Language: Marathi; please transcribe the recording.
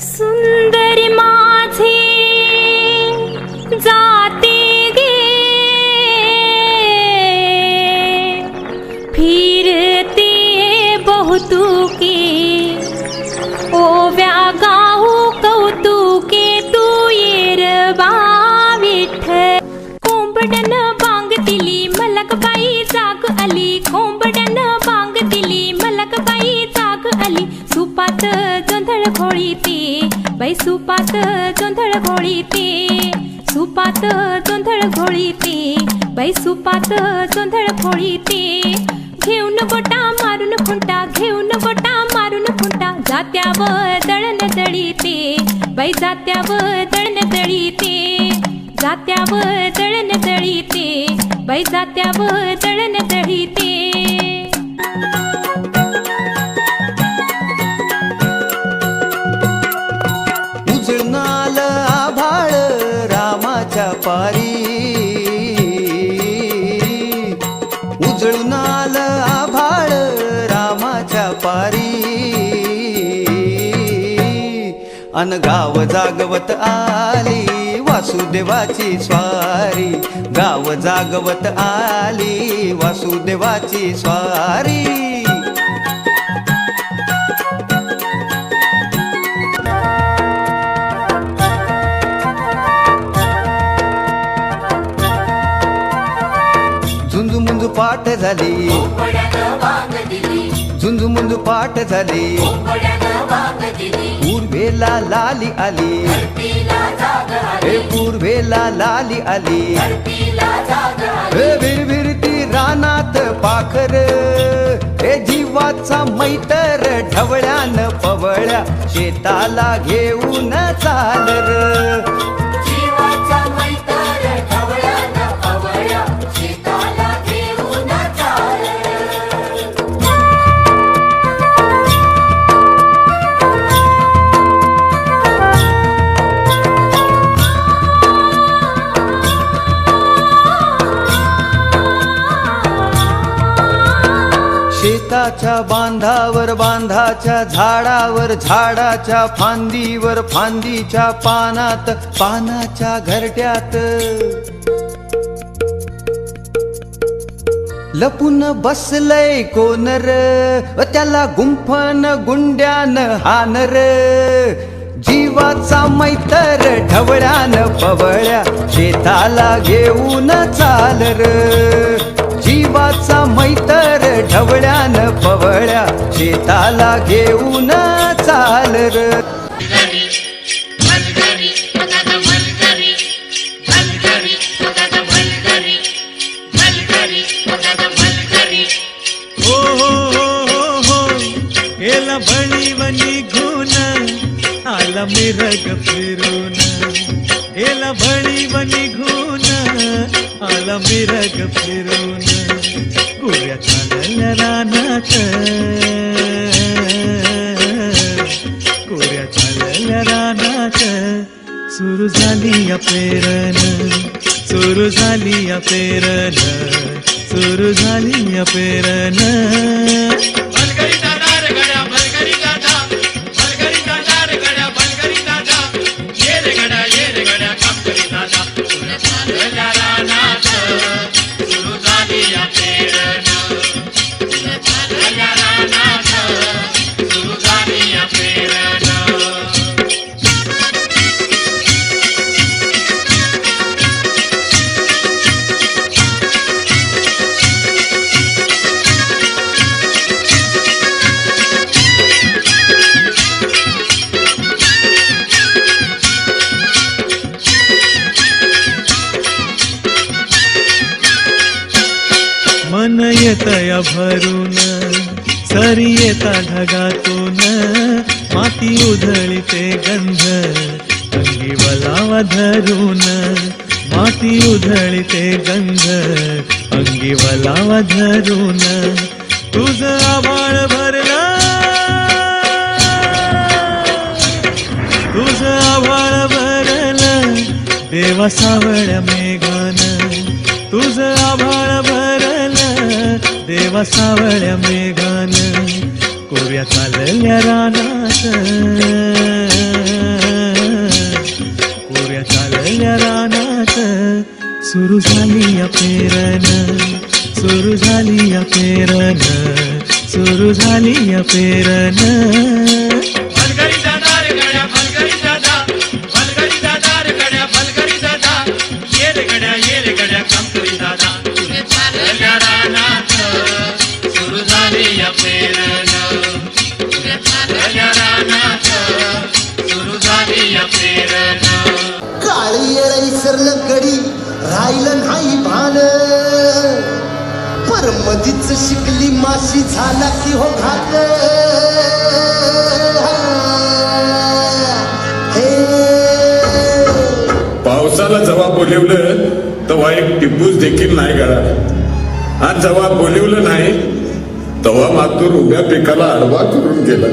सुंदरी माझे जाते गे फिरते बहुतुके ओव्या बाई सुपात जोंधळ घोळीते. सुपात जोंधळ घोळीते. बाई सुपात जोंधळ घोळीते. घेऊन गोटा मारून खुंटा घेऊन गोटा मारून खुंटा. जात्यावर दळण दळीते. बाई जात्यावर दळण दळीते. जात्यावर दळण दळीते. बाई जात्यावर दळण उजळणाल आभाळ रामाच्या पारी. उजळूनाल आभाळ रामाच्या पारी. अन गाव जागवत आली वासुदेवाची स्वारी. गाव जागवत आली वासुदेवाची स्वारी. झुंजू मुंजू पाठ झाली. झुंजू मुंजू पाठ झाली. पूर्वेला लाली आली. हे पूर्वेला लाली आली. हे विरविरती रानात पाखर. हे जीवाचा मैतर ढवळ्यान पवळ्या. शेताला घेऊन चालर. शेताच्या बांधावर बांधाच्या झाडावर झाडाच्या फांदीवर फांदीच्या पानात पानाच्या घरट्यात. लपून बसलय कोनर त्याला गुंफन गुंड्यान हानर. जीवाचा मैतर ढवळ्यान पवळ्या शेताला घेऊन चालर. देवाचा मैतर ढवळ्यान पवळ्या शेताला घेऊन चाल र. हो हो हो, हो, हो. आला मिरग फिरून. गेला बळीवनी निघून आला मिरग फिरून. गुऱ्या चालल्या रानात. गुऱ्या चालल्या रानात. सुरू झाली या पेरण सुरू झाली या पेरण सुरू झाली या पेरण मन भरून सरी येता ढगातून माती उधळीते गंध अंगी वलावा धरून माती उधळीते गंध अंगी वलावा धरून तुझ आभाळ भरला. तुझ आभाळ भरलं. देवा सावळ मेघान तुझ आभाळ देवा सावळ्या मेघान कोव्या चालल्या रानात. कोव्या चालल्या रानात. सुरू झाली या पेरण सुरू झाली या पेरण सुरू झाली या पेरण माशी झाला की हो घात पावसाला जेव्हा बोलिवलं तेव्हा एक टिपूस देखील नाही गळाला. आज जेव्हा बोलिवलं नाही तेव्हा मातूर उभ्या पिकाला आडवा करून गेला.